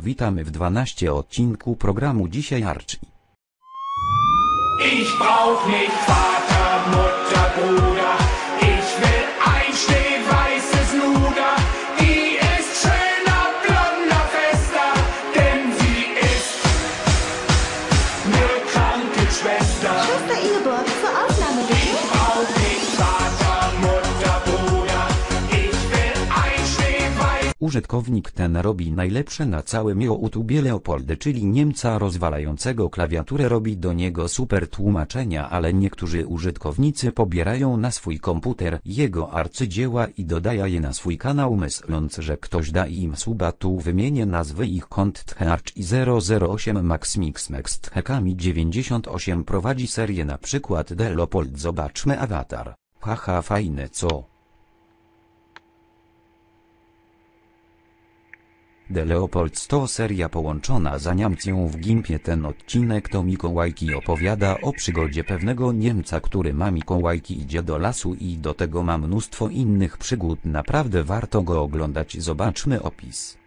Witamy w 12 odcinku programu Dzisiaj Archie. Użytkownik ten robi najlepsze na całym YouTubie Leopoldy, czyli Niemca rozwalającego klawiaturę robi do niego super tłumaczenia, ale niektórzy użytkownicy pobierają na swój komputer jego arcydzieła i dodają je na swój kanał myśląc, że ktoś da im suba tu wymienię nazwy ich kont Tchearch i 008 Max Mix Max Tchekami 98 prowadzi serię na przykład The Leopold zobaczmy awatar. Haha fajne co? The Leopold to seria połączona za Niemcją w Gimpie. Ten odcinek to Mikołajki opowiada o przygodzie pewnego Niemca, który ma Mikołajki idzie do lasu i do tego ma mnóstwo innych przygód. Naprawdę warto go oglądać. Zobaczmy opis.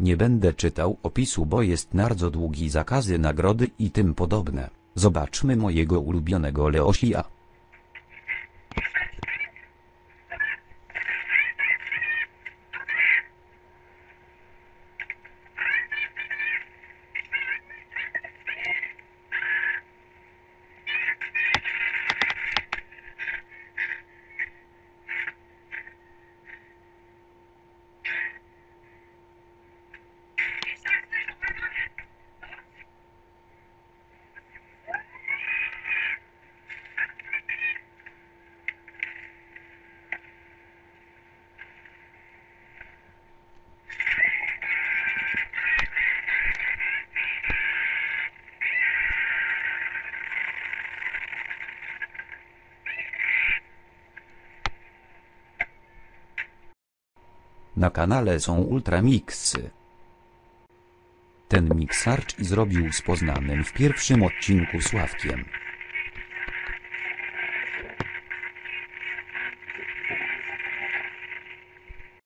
Nie będę czytał opisu, bo jest bardzo długi zakazy nagrody i tym podobne. Zobaczmy mojego ulubionego Leosia. Na kanale są ultramixy. Ten miksarcz zrobił z Poznanym w pierwszym odcinku Sławkiem.